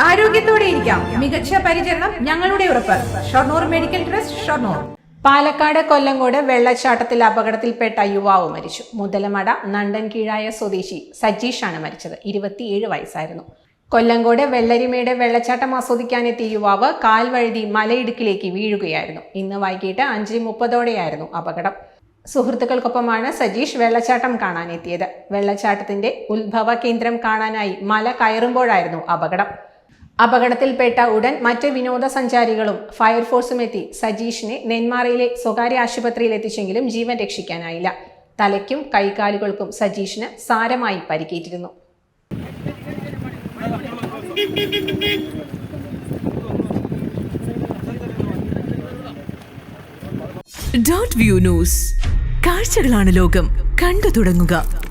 ആരോഗ്യത്തോടെ ഇരിക്കാം. മികച്ച പരിചരണം ഞങ്ങളുടെ ഉറപ്പ്. Shoranur medical trust Shoranur. Palakkad Kollengode വെള്ളച്ചാട്ടത്തിൽ അപകടത്തിൽപ്പെട്ട യുവാവ് മരിച്ചു. മുതലമട നണ്ടൻ കീഴായ സ്വദേശി സജീഷാണ് മരിച്ചത്. ഇരുപത്തിയേഴ് വയസ്സായിരുന്നു. കൊല്ലങ്കോട് വെള്ളരിമയുടെ വെള്ളച്ചാട്ടം ആസ്വദിക്കാനെത്തിയ യുവാവ് കാൽ വഴുതി മലയിടുക്കിലേക്ക് വീഴുകയായിരുന്നു. ഇന്ന് വൈകിട്ട് അഞ്ച് മുപ്പതോടെയായിരുന്നു അപകടം. സുഹൃത്തുക്കൾക്കൊപ്പമാണ് സജീഷ് വെള്ളച്ചാട്ടം കാണാനെത്തിയത്. വെള്ളച്ചാട്ടത്തിന്റെ ഉത്ഭവ കേന്ദ്രം കാണാനായി മല കയറുമ്പോഴായിരുന്നു അപകടം. അപകടത്തിൽപ്പെട്ട ഉടൻ മറ്റ് വിനോദസഞ്ചാരികളും ഫയർഫോഴ്സും എത്തി സജീഷിനെ നെന്മാറയിലെ സ്വകാര്യ ആശുപത്രിയിൽ എത്തിച്ചെങ്കിലും ജീവൻ രക്ഷിക്കാനായില്ല. തലയ്ക്കും കൈകാലുകൾക്കും സജീഷിന് സാരമായി പരിക്കേറ്റിരുന്നു. ഡോട്ട് വ്യൂ ന്യൂസ് കാഴ്ചകളാണ് ലോകം. കണ്ടു തുടങ്ങുക.